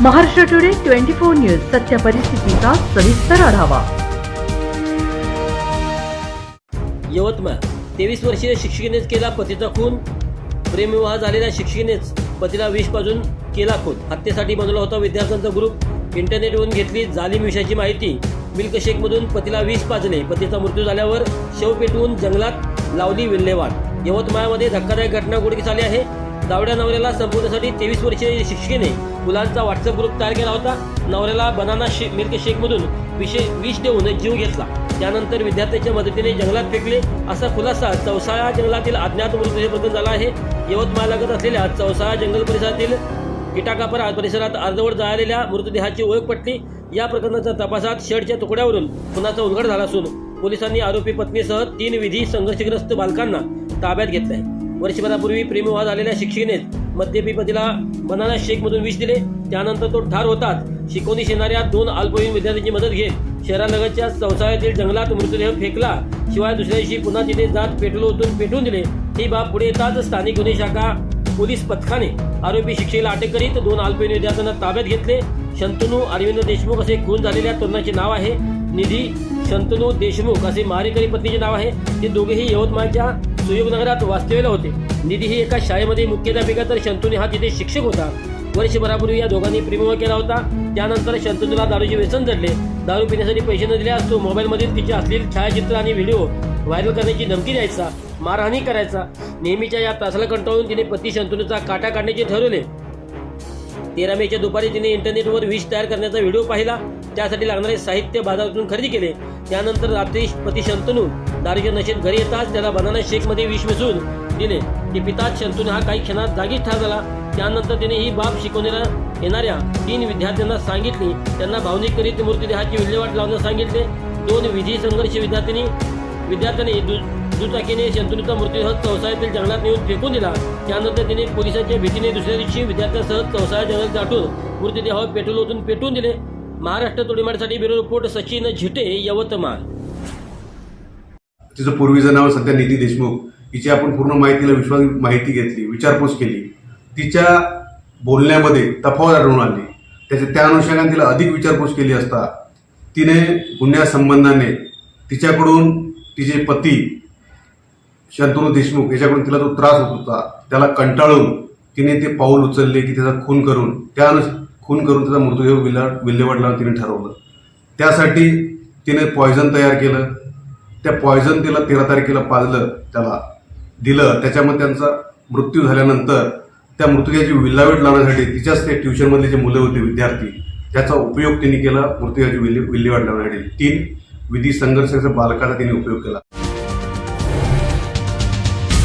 Maharashtra today twenty four news सत्य परिस्थितीचा सविस्तर आढावा. यवतमाळ. तेवीस वर्षीय शिक्षिकेनेच केला पतीचा खून. प्रेमविवाह झालेल्या शिक्षिकेनेच पतीला विष पाजून केला खून. हत्येसाठी बनवला होता विद्यार्थ्यांचा ग्रुप इंटरनेटवरून घेतली जालिम विषयाची माहिती. मिल्क मिल्कशेकमधून पतीला विष पाजले. पतीचा मृत्यू झाल्यावर शव पेटवून जंगलात लावली विल्हेवाट. यवतमाळमध्ये धक्कादायक घटना उघडकीस आली आहे. दावड्या नवऱ्याला संपवण्यासाठी तेवीस वर्षीय शिक्षिकेने मुलांचा व्हॉट्सअप ग्रुप तयार केला होता. नवऱ्याला बनाना शे मिल्क शेकमधून विषय विष देऊन जीव घेतला. त्यानंतर विद्यार्थ्यांच्या मदतीने जंगलात फेकले. असा खुलासा चौसाळा जंगलातील अज्ञात मृतदेह झाला आहे. यवतमाळ असलेल्या चौसाळा जंगल परिसरातील किटाकापरा परिसरात अर्धवट जाळलेल्या मृतदेहाची ओळख पटली. या प्रकरणाच्या तपासात शेडच्या तुकड्यावरून खुनाचा उलगड झाला असून पोलिसांनी आरोपी पत्नीसह तीन विधी संघर्षग्रस्त बालकांना ताब्यात घेतलंय. वर्षभरापूर्वी प्रेमविवाह झालेल्या शिक्षिकेनेच मद्यपी पतीला बनाना शेकमधून विष दिले. त्यानंतर तो ठार होताच शिकवणीस येणाऱ्या दोन अल्पवयीन विद्यार्थ्यांची मदत घेत शहरालगतच्या चौसाळ्यातील जंगलात मृतदेह फेकला. शिवाय दुसऱ्या दिवशी पुन्हा तिथे जात पेट्रोल ओतून पेटवून दिले. ही बाब पुढे येताच स्थानिक गुन्हे शाखा पोलीस पथकाने आरोपी शिक्षेला अटक करीत दोन अल्पवयीन विद्यार्थ्यांना ताब्यात घेतले. शंतनू अरविंद देशमुख असे खून झालेल्या तरुणाचे नाव आहे. निधी शंतनू देशमुख असे मारेकरी पत्नीचे नाव आहे. ते दोघेही यवतमाळच्या सुयोगनगरात वास्तव्याला होते. निधी ही एका शाळेमध्ये मुख्याध्यापिका तर शंतनू हा तिथे शिक्षक होता. वर्षभरापूर्वी या दोघांनी प्रेमविवाह केला होता. त्यानंतर शंतनूला दारूचे व्यसन धरले. दारू पिण्यासाठी पैसे न दिल्यास तो मोबाईलमधील तिचे असलेले छायाचित्र आणि व्हिडिओ व्हायरल करण्याची धमकी द्यायचा मारहाणी करायचा. नेहमीच्या या त्रासाला कंटाळून तिने पती शंतनूचा काटा काढण्याचे ठरवले. तेरा मेच्या दुपारी तिने इंटरनेटवर विष तयार करण्याचा व्हिडिओ पाहिला. त्यासाठी लागणारे साहित्य बाजारातून खरेदी केले. त्यानंतर रात्री पती शंतनू दारूच्या नशेत घरी येताच त्याला बनाना शेकमध्ये विष मिसळून दिले. ते पिताच शंतनू हा काही क्षणात जागीच ठार झाला. त्यानंतर तिने ही बाब शिकवण्याला येणाऱ्या तीन विद्यार्थ्यांना सांगितली. त्यांना भावनिक करीत मृतदेहाची विल्हेवाट लावण्यास सांगितले. दोन विधी संघर्ष विद्यार्थ्यांनी विद्यार्थ्यांनी दु दुचाकीने शंतनूचा मृतदेह चौसाळ्यातील जंगलात नेऊन फेकून दिला. त्यानंतर तिने पोलिसांच्या भीतीने दुसऱ्या दिवशी विद्यार्थ्यांसह चौसाळा जंगलात गाठून मृतदेह पेट्रोल ओतून पेटवून दिले. महाराष्ट्र तोडीमाडीसाठी ब्युरो रिपोर्ट सचिन झिटे यवतमाळ. तिचं पूर्वीचं नाव सध्या निधी देशमुख. हिची आपण पूर्ण माहितीला विश्वास माहिती घेतली विचारपूस केली. तिच्या बोलण्यामध्ये तफावत आढळून आली. त्याच्या त्या अनुषंगाने तिला अधिक विचारपूस केली असता तिने गुन्ह्या संबंधाने तिच्याकडून तिचे पती शंतनू देशमुख याच्याकडून तिला तो त्रास होत होता. त्याला कंटाळून तिने ते पाऊल उचलले की त्याचा खून करून त्या खून करून त्याचा मृतदेह विल्ला विल्हेवाट लावून तिने ठरवलं. त्यासाठी तिने पॉयझन तयार केलं. त्या पॉयझन तिला तेरा तारखेला पाजलं त्याला दिलं. त्याच्यामध्ये त्यांचा मृत्यू झाल्यानंतर त्या मृतदेहाची विल्हेवाट लावण्यासाठी तिच्याच ते ट्युशनमधले जे मुलं होते विद्यार्थी त्याचा उपयोग तिने केला मृतदेहाची विल्हे विल्हेवाट लावण्यासाठी. तीन विधी संघर्षाच्या बालकाचा तिने उपयोग केला.